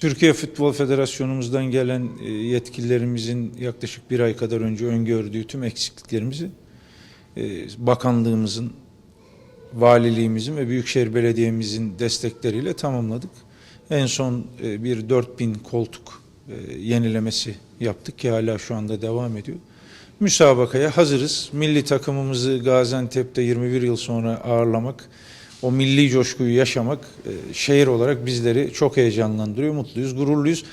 Türkiye Futbol Federasyonumuzdan gelen e, yetkililerimizin yaklaşık bir ay kadar önce öngördüğü tüm eksikliklerimizi e, bakanlığımızın, valiliğimizin ve Büyükşehir Belediye'mizin destekleriyle tamamladık. En son e, bir 4000 koltuk yenilemesi yaptık ki hala şu anda devam ediyor. Müsabakaya hazırız. Milli takımımızı Gaziantep'te 21 yıl sonra ağırlamak, o milli coşkuyu yaşamak e, şehir olarak bizleri çok heyecanlandırıyor, mutluyuz, gururluyuz.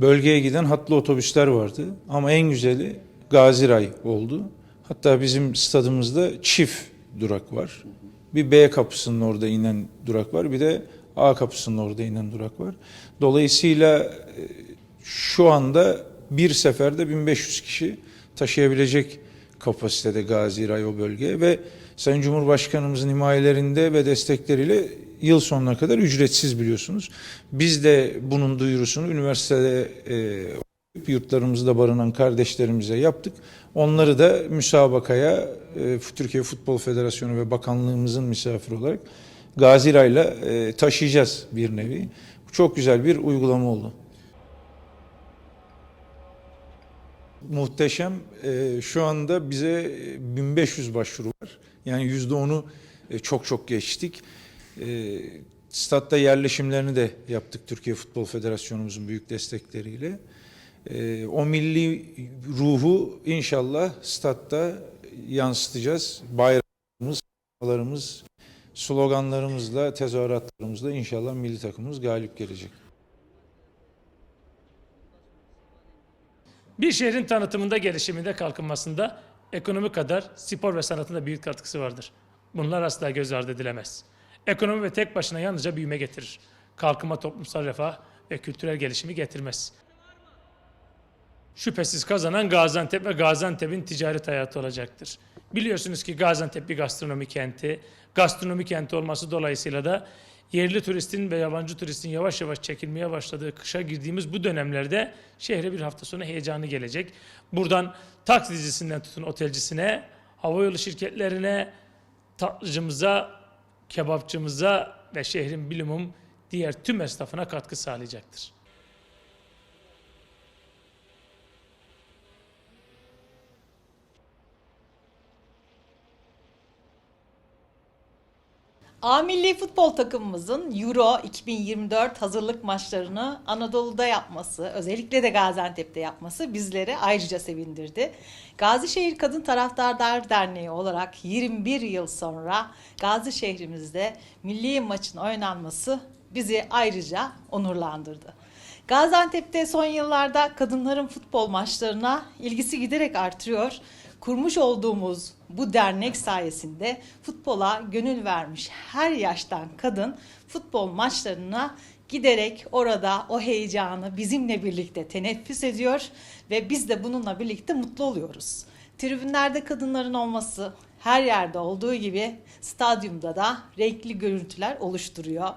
Bölgeye giden hatlı otobüsler vardı ama en güzeli Gaziray oldu. Hatta bizim stadımızda çift durak var. Bir B kapısının orada inen durak var, bir de A kapısının orada inen durak var. Dolayısıyla e, şu anda bir seferde 1500 kişi taşıyabilecek kapasitede Gaziray o bölgeye ve Sayın Cumhurbaşkanımızın himayelerinde ve destekleriyle yıl sonuna kadar ücretsiz biliyorsunuz. Biz de bunun duyurusunu üniversitede e, yurtlarımızda barınan kardeşlerimize yaptık. Onları da müsabakaya e, Türkiye Futbol Federasyonu ve bakanlığımızın misafiri olarak Gaziray'la e, taşıyacağız bir nevi. Çok güzel bir uygulama oldu. Muhteşem. Ee, şu anda bize 1500 başvuru var. Yani yüzde onu e, çok çok geçtik. Ee, statta yerleşimlerini de yaptık Türkiye Futbol Federasyonumuzun büyük destekleriyle. Ee, o milli ruhu inşallah statta yansıtacağız. Bayramımız, kutlamalarımız, sloganlarımızla, tezahüratlarımızla inşallah milli takımımız galip gelecek. Bir şehrin tanıtımında, gelişiminde, kalkınmasında ekonomi kadar spor ve sanatın da büyük katkısı vardır. Bunlar asla göz ardı edilemez. Ekonomi ve tek başına yalnızca büyüme getirir. Kalkınma toplumsal refah ve kültürel gelişimi getirmez. Şüphesiz kazanan Gaziantep ve Gaziantep'in ticaret hayatı olacaktır. Biliyorsunuz ki Gaziantep bir gastronomi kenti. Gastronomi kenti olması dolayısıyla da yerli turistin ve yabancı turistin yavaş yavaş çekilmeye başladığı kışa girdiğimiz bu dönemlerde şehre bir hafta sonu heyecanı gelecek. Buradan taksicisinden tutun otelcisine, havayolu şirketlerine, tatlıcımıza, kebapçımıza ve şehrin bilimum diğer tüm esnafına katkı sağlayacaktır. A Milli Futbol takımımızın Euro 2024 hazırlık maçlarını Anadolu'da yapması, özellikle de Gaziantep'te yapması bizleri ayrıca sevindirdi. Gazişehir Kadın Taraftarlar Derneği olarak 21 yıl sonra Gazi şehrimizde milli maçın oynanması bizi ayrıca onurlandırdı. Gaziantep'te son yıllarda kadınların futbol maçlarına ilgisi giderek artıyor. Kurmuş olduğumuz bu dernek sayesinde futbola gönül vermiş her yaştan kadın futbol maçlarına giderek orada o heyecanı bizimle birlikte teneffüs ediyor ve biz de bununla birlikte mutlu oluyoruz. Tribünlerde kadınların olması her yerde olduğu gibi stadyumda da renkli görüntüler oluşturuyor.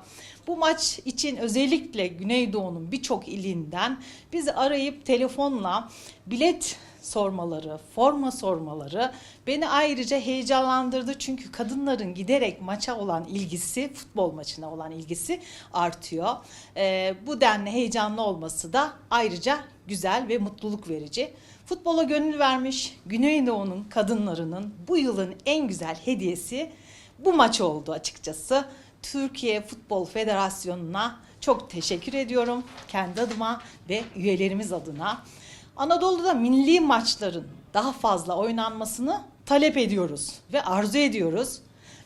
Bu maç için özellikle Güneydoğu'nun birçok ilinden bizi arayıp telefonla bilet sormaları, forma sormaları beni ayrıca heyecanlandırdı. Çünkü kadınların giderek maça olan ilgisi, futbol maçına olan ilgisi artıyor. Ee, bu denli heyecanlı olması da ayrıca güzel ve mutluluk verici. Futbola gönül vermiş Güneydoğu'nun kadınlarının bu yılın en güzel hediyesi bu maç oldu açıkçası. Türkiye Futbol Federasyonu'na çok teşekkür ediyorum kendi adıma ve üyelerimiz adına. Anadolu'da milli maçların daha fazla oynanmasını talep ediyoruz ve arzu ediyoruz.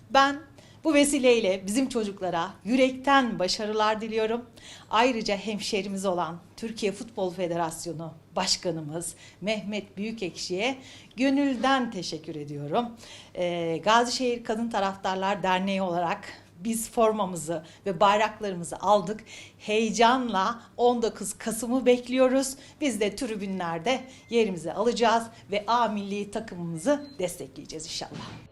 Ben bu vesileyle bizim çocuklara yürekten başarılar diliyorum. Ayrıca hemşerimiz olan Türkiye Futbol Federasyonu Başkanımız Mehmet Büyükekşi'ye gönülden teşekkür ediyorum. Ee, Gazişehir Kadın Taraftarlar Derneği olarak biz formamızı ve bayraklarımızı aldık. Heyecanla 19 Kasım'ı bekliyoruz. Biz de tribünlerde yerimizi alacağız ve A milli takımımızı destekleyeceğiz inşallah.